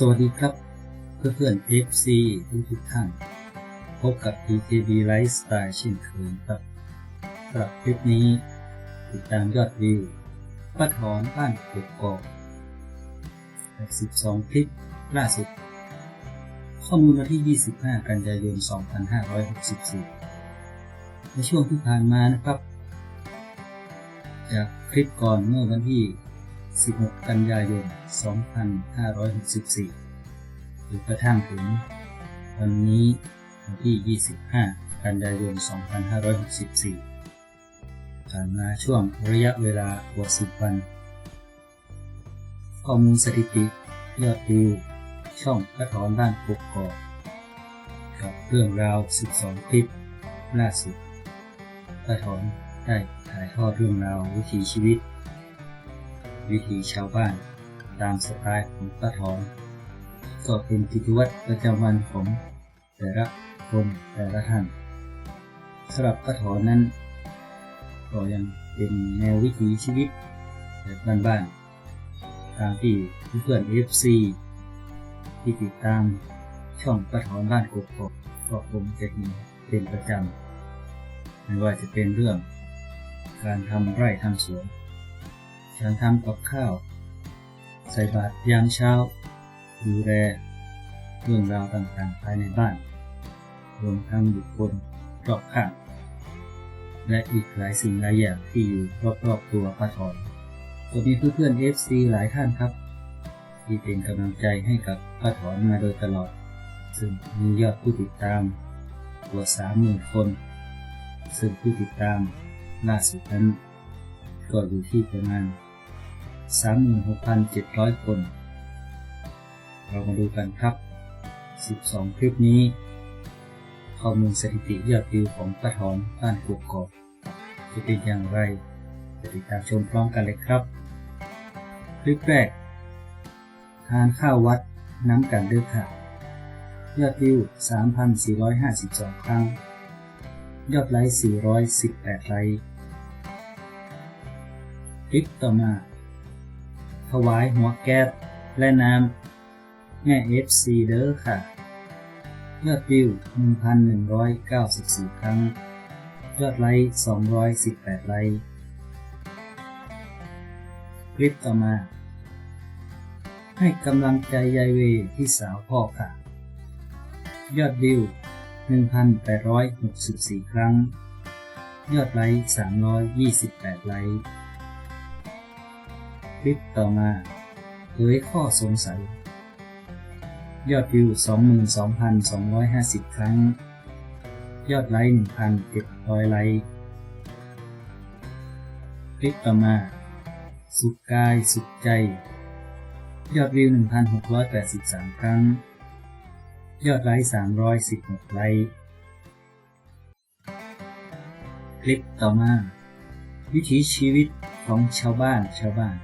สวัสดีครับ เพื่อนเพื่อน FC ทุกทุกท่าน พบกับ PKB Lifestyle เช่นเคยครับสำหรับคลิปนี้ ติดตามยอดวิวป้าถอนบ้านกกอกจาก12 คลิปล่าสุด ข้อมูลวันที่ 25 กันยายน 2564 ในช่วงที่ผ่านมานะครับ จากคลิปก่อนเมื่อวันที่ 16 กันยายน 2564 จนกระทั่งถึงวันนี้วันที่ 25 กันยายน 2564 ผ่านมาช่วงระยะเวลากว่า 10 วัน ข้อมูลสถิติยอดวิวช่องกระถอนบ้านกกอกกับเรื่องราว 12 คลิป ล่าสุดกระถอนได้ถ่ายทอดเรื่องราววิถีชีวิต วิถีชาวบ้าน ตามสไตล์ของป้าถอนก็เป็นกิจวัตรประจำวันของแต่ละคนแต่ละท่านสำหรับป้าถอนนั้น ก็ยังเป็นแนววิถีชีวิตแบบบ้านๆตามที่เพื่อนๆ FC ที่ติดตามช่องป้าถอนบ้านกบกอกก็คงจะเห็นเป็นประจำไม่ว่าจะเป็นเรื่องการทำไร่ทำสวน การทำกับข้าว ใส่บาตรยามเช้า ดูแลเรื่องราวต่างๆ ภายในบ้าน รวมทั้งบุคคลรอบข้าง และอีกหลายสิ่งหลายอย่างที่อยู่รอบๆตัวป้าถอนก็มีเพื่อนๆ FC หลายท่านครับ ที่เป็นกำลังใจให้กับป้าถอนมาโดยตลอด ซึ่งมียอดผู้ติดตามกว่า30,000 คน ซึ่งผู้ติดตามล่าสุดนั้นก็อยู่ที่ประมาณ 36,700 คน เรามาดูกันครับ 12 คลิปนี้ ข้อมูลสถิติยอดวิวของป้าถอนบ้านกกอกจะเป็นอย่างไรจะติดตามชมพร้อมกันเลยครับ คลิปแรก ทานข้าววัดน้ำกันเด้อค่ะยอดวิว 3,452 ครั้ง ยอดไลค์ 418 ไลค์ คลิปต่อมา ถวายหัวแก๊สและน้ำแม่ FC เด้อค่ะ ยอดวิว 1,194 ครั้ง ยอดไลค์218 ไลค์คลิปต่อมา ให้กำลังใจยายเวพี่สาวพ่อค่ะ ยอดวิว 1,864 ครั้ง ยอดไลค์328 ไลค์ คลิปต่อมาเผยข้อสงสัย ยอดวิว 22,250 ครั้ง ยอดไลค์ 1,700 ไลค์คลิปต่อมา สุขกายสุขใจ ยอดวิว 1,683 ครั้ง ยอดไลค์ 316 ไลค์คลิปต่อมา วิถีชีวิตของชาวบ้านชาวบ้าน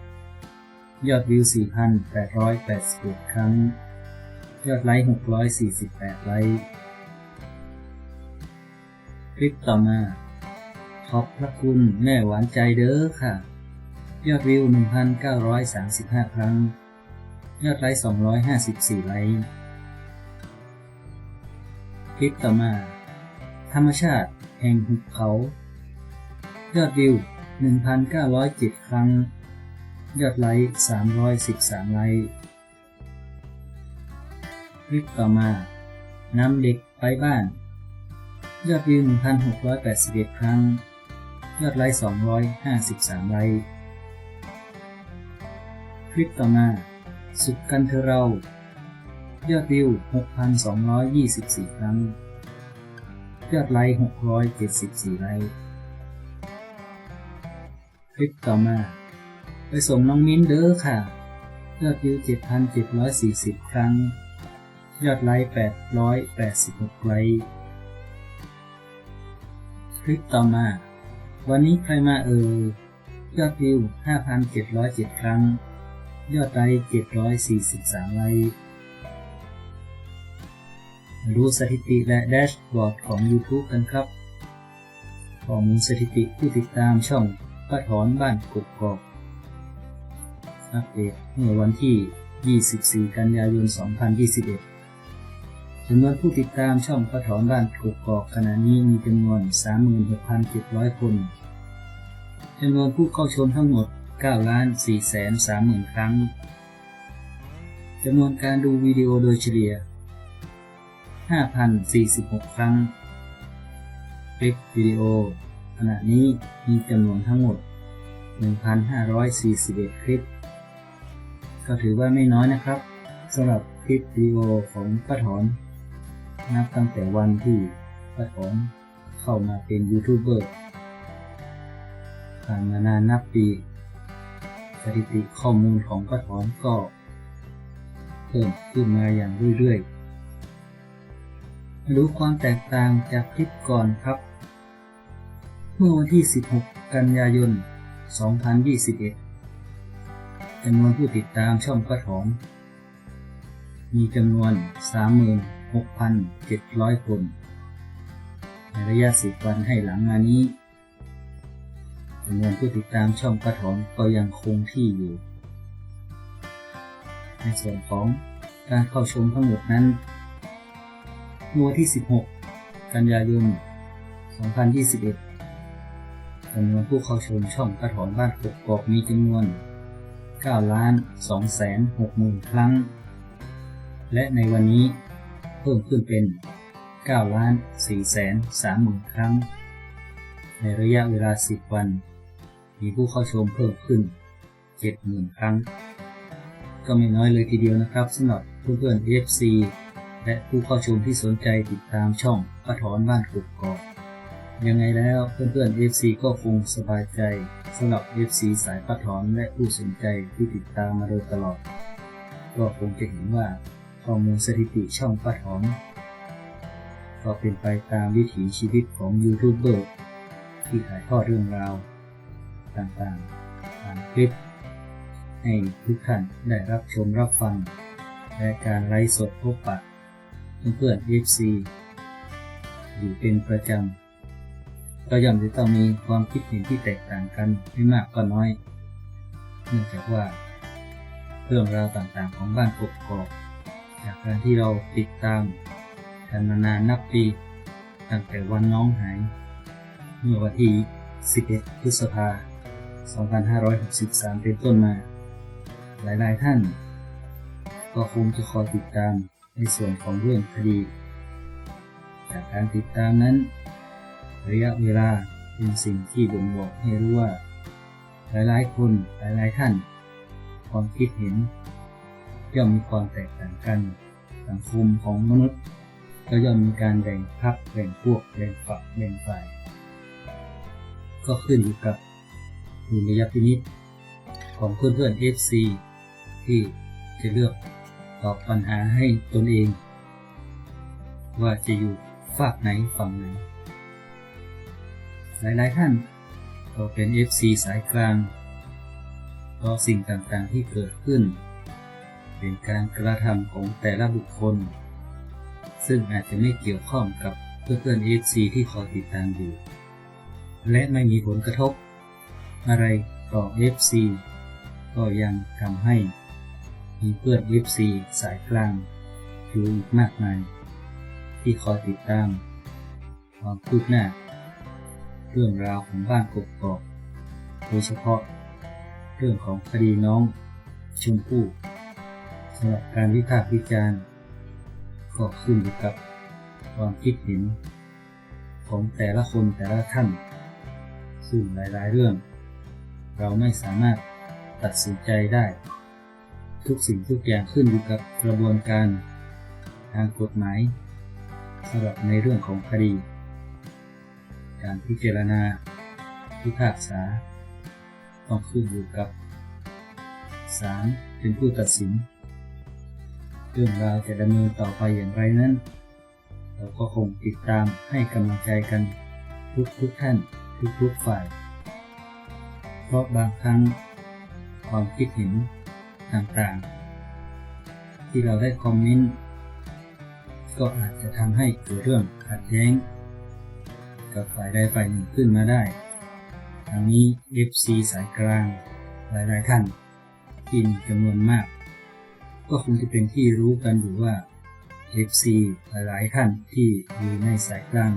ยอดวิว 4,881 ครั้ง ยอดไลค์ 648 ไลค์ คลิปต่อมา ขอบพระคุณแม่หวานใจเด้อค่ะ ยอดวิว 1,935 ครั้ง ยอดไลค์ 254 ไลค์ คลิปต่อมา ธรรมชาติแห่งหุบเขา ยอดวิว 1,907 ครั้ง ยอดไลค์ 313 ไลค์ คลิปต่อมา น้ำเด็กไปบ้าน ยอดวิว 1,681 ครั้ง ยอดไลค์ 253 ไลค์ คลิปต่อมา สุขกันเธอเรา ยอดวิว 6,224 ครั้ง ยอดไลค์ 674 ไลค์ คลิปต่อมา ไปส่งน้องมิ้นเด้อค่ะยอดวิว 7,740 ครั้ง ยอดไลค์ 886 ไลค์คลิปต่อมา วันนี้ใครมาเอ่ยยอดวิว 5,707 ครั้ง ยอดไลค์ 743 ไลค์มาดูสถิติและแดชบอร์ดของ YouTube กันครับข้อมูลสถิติผู้ติดตามช่องป้าถอนบ้านกกอก อัปเดตเมื่อวันที่ 24 กันยายน 2021จำนวนผู้ติดตามช่องกระถอนบ้านกกอกขณะนี้มีจำนวน 36,700 คน จำนวนผู้เข้าชมทั้งหมด 9 ล้าน 4 แสน30,000ครั้ง จำนวนการดูวิดีโอโดยเฉลี่ย 5,046 ครั้งคลิปวิดีโอ ขณะนี้มีจำนวนทั้งหมด 1,541 คลิป ก็ถือว่าไม่น้อยนะครับสำหรับคลิปวิดีโอของป้าถอน นับตั้งแต่วันที่ป้าถอนเข้ามาเป็นยูทูบเบอร์ผ่านมานานนับปี สถิติข้อมูลของป้าถอนก็เพิ่มขึ้นมาอย่างเรื่อยๆมาดูความแตกต่างจากคลิปก่อนครับ เมื่อวันที่ 16 กันยายน 2021 จำนวนผู้ติดตามช่องกระถองมีจำนวน 36,700 คน ในระยะ 10 วันให้หลังมานนี้จำนวนผู้ติดตามช่องกระถองก็ยังคงที่อยู่ ในส่วนของการเข้าชมทั้งหมดนั้นเมื่อวันที่ 16 กันยายน 2021จำนวนผู้เข้าชมช่องกระถอนบ้านกกอกมีจำนวน 9ล้าน2แสน6หมื่นครั้ง และในวันนี้เพิ่มขึ้นเป็น9ล้าน4แสน3หมื่นครั้ง ในระยะเวลา 10 วัน มีผู้เข้าชมเพิ่มขึ้น70,000ครั้ง ก็ไม่น้อยเลยทีเดียวนะครับสำหรับเพื่อนๆ FC และผู้เข้าชมที่สนใจติดตามช่องกระถอนบ้านกกอก ยังไงแล้วเพื่อนๆ FC ก็คงสบายใจสำหรับ FC สายปัถอนและผู้สนใจที่ติดตามมาโดยตลอด ก็คงจะเห็นว่าข้อมูลสถิติช่องปัถอนก็เป็นไปตามวิถีชีวิตของยูทูบเบอร์ที่ถ่ายทอดเรื่องราว ต่างๆผ่านคลิป ให้ทุกท่านได้รับชมรับฟัง และการไลฟ์สดพบปะเพื่อนๆ FC อยู่เป็นประจำ ก็ย่อมจะต้องมีความคิดเห็นที่แตกต่างกันไม่มากก็น้อย เนื่องจากว่า เรื่องราวต่างๆของบ้านกกอกจากการที่เราติดตามกันมานานนับปี ตั้งแต่วันน้องหาย เมื่อวันที่ 11 พฤษภาคม2563 เป็นต้นมา หลายๆท่าน ก็คงจะคอยติดตามในส่วนของเรื่องคดี จากการติดตามนั้น ระยะเวลาเป็นสิ่งที่บ่งบอกให้รู้ว่า หลายๆ คนหลายๆท่าน ความคิดเห็นย่อมมีความแตกต่างกัน สังคมของมนุษย์ ก็ย่อมมีการแบ่งพรรคแบ่งพวกแบ่งฝักแบ่งฝ่าย ก็ขึ้นอยู่กับดุลยพินิจของเพื่อนๆ FC ที่จะเลือกตอบปัญหาให้ตนเอง ว่าจะอยู่ฝากไหนฝั่งไหน หลายๆท่านก็เป็น FC สายกลางเพราะสิ่งต่างๆที่เกิดขึ้น เป็นการกระทำของแต่ละบุคคล ซึ่งอาจจะไม่เกี่ยวข้องกับเพื่อนๆ FC ที่คอยติดตามอยู่ และไม่มีผลกระทบ อะไรต่อ FC ก็ยังทำให้มีเพื่อน FC สายกลางอยู่อีกมากมาย ที่คอยติดตามความคืบหน้า เรื่องราวของบ้านกกอกโดยเฉพาะเรื่องของคดีน้องชมพู่สำหรับการวิพากษ์วิจารณ์ก็ขึ้นอยู่กับความคิดเห็นของแต่ละคนแต่ละท่าน ซึ่งหลายๆเรื่อง เราไม่สามารถตัดสินใจได้ ทุกสิ่งทุกอย่างขึ้นอยู่กับกระบวนการทางกฎหมายสำหรับในเรื่องของคดี การพิจารณาพิพากษา ต้องขึ้นอยู่กับศาลเป็นผู้ตัดสิน เรื่องราวจะดำเนินต่อไปอย่างไรนั้น เราก็คงติดตามให้กำลังใจกันทุกทุกท่านทุกทุกฝ่าย เพราะบางครั้งความคิดเห็นต่างๆ ที่เราได้คอมเมนต์ก็อาจจะทำให้เกิดเรื่องขัดแย้ง กับฝ่ายใดฝ่ายหนึ่งขึ้นมาได้ทั้งนี้ FC สายกลาง หลายๆท่านที่มีจำนวนมาก ก็คงจะเป็นที่รู้กันอยู่ว่า FC หลายๆท่านที่อยู่ในสายกลาง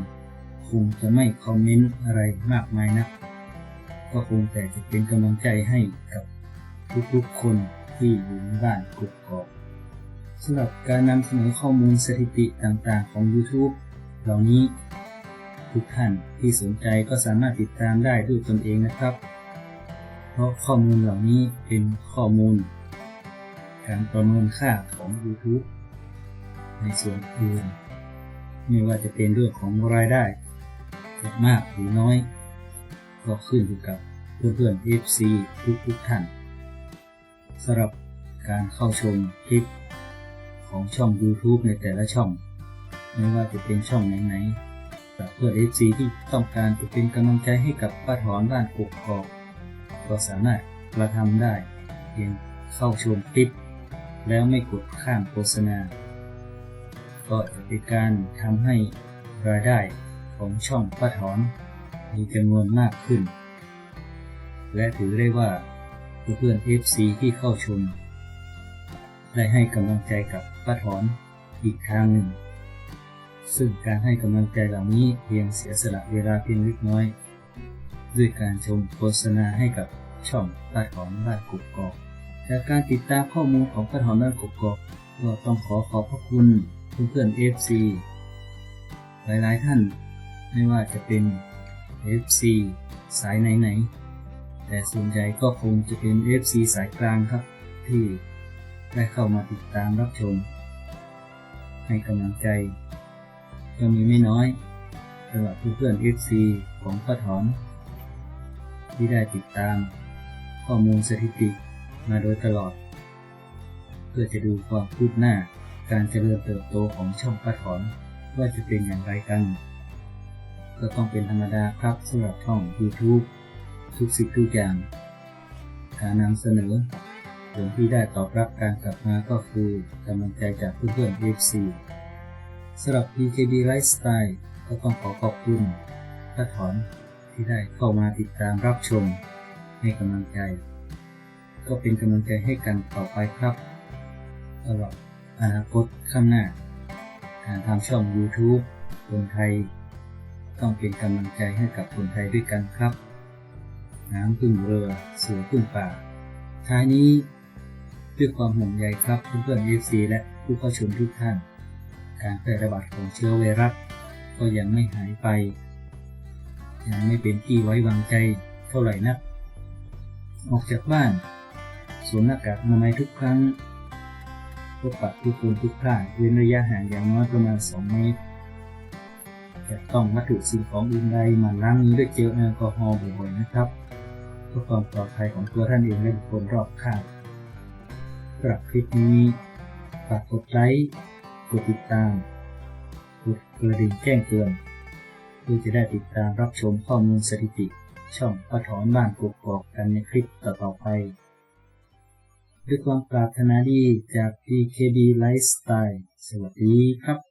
คงจะไม่คอมเมนต์อะไรมากมายนะก็คงแต่จะเป็นกำลังใจให้กับทุกๆคนที่อยู่ในบ้านกกอกสำหรับการนำเสนอข้อมูลสถิติต่างๆของ YouTube เหล่านี้ ทุกท่านที่สนใจก็สามารถติดตามได้ด้วยตนเองนะครับ เพราะข้อมูลเหล่านี้เป็นข้อมูล การประเมินค่าของ YouTube ในส่วนอื่นไม่ว่าจะเป็นเรื่องของรายได้จะมากหรือน้อย ก็ขึ้นอยู่กับเพื่อนๆ FC ทุกๆท่านสำหรับการเข้าชมคลิปของช่อง YouTube ในแต่ละช่อง ไม่ว่าจะเป็นช่องไหนๆ เพื่อน FC ที่ต้องการจะเป็นกำลังใจให้กับป้าถอนบ้านกกกอกก็สามารถกระทำได้ เพียงเข้าชมคลิป แล้วไม่กดข้ามโฆษณา ก็จะเป็นการทำให้รายได้ของช่องป้าถอนมีจำนวนมากขึ้น และถือได้ว่าเพื่อนๆ FC ที่เข้าชม ได้ให้กำลังใจกับป้าถอนอีกทางหนึ่ง ซึ่งการให้กำลังใจเหล่านี้เพียงเสียสละเวลาเพียงเล็กน้อย ด้วยการชมโฆษณาให้กับช่องป้าถอนบ้านกกกอกจากการติดตามข้อมูลของป้าถอนบ้านกกกอกก็ต้องขอขอบพระคุณเพื่อนๆ FC หลายๆท่านไม่ว่าจะเป็น FC สายไหนๆ แต่ส่วนใหญ่ก็คงจะเป็น FC สายกลางครับ ที่ได้เข้ามาติดตามรับชม ให้กำลังใจ ก็มีไม่น้อยสำหรับเพื่อนๆ FC ของป้าถอน ที่ได้ติดตาม ข้อมูลสถิติมาโดยตลอด เพื่อจะดูความคืบหน้าการเจริญเติบโตของช่องป้าถอนว่าจะเป็นอย่างไรกัน ก็ต้องเป็นธรรมดาครับสำหรับช่อง YouTube ทุกสิ่งทุกอย่าง การนำเสนอผลที่ได้ตอบรับการกลับมาก็คือกำลังใจจากเพื่อนๆ FC สำหรับ PKB Lifestyle ก็ต้องขอขอบคุณป้าถอนที่ได้เข้ามาติดตามรับชมให้กำลังใจ ก็เป็นกำลังใจให้กันต่อไปครับสำหรับอนาคตข้างหน้า การทำช่อง YouTube คนไทย ต้องเป็นกำลังใจให้กับคนไทยด้วยกันครับ น้ำพึ่งเรือเสือพึ่งป่า ท้ายนี้ด้วยความห่วงใยครับเพื่อนๆ FC และผู้เข้าชมทุกท่าน การแพร่ระบาดของเชื้อไวรัสก็ยังไม่หายไป ยังไม่เป็นที่ไว้วางใจเท่าไหร่นัก ออกจากบ้านสวมหน้ากากอนามัยทุกครั้งพบปะผู้คนทุกท่านเว้นระยะห่างอย่างน้อยประมาณ 2 เมตรจะต้องวัตถุสิ่งของอื่นใดมันล้างมือด้วยเจลแอลกอฮอล์บ่อยๆนะครับเพื่อความปลอดภัยของตัวท่านเองและบุคคลรอบข้างสำหรับคลิปนี้ฝากกดไลค์ กดติดตาม กดกระดิ่งแจ้งเตือนเพื่อจะได้ติดตามรับชมข้อมูลสถิติ ช่องป้าถอนบ้านกกอกกันในคลิปต่อๆไปด้วยความปรารถนาดีจาก DKB Lifestyle สวัสดีครับ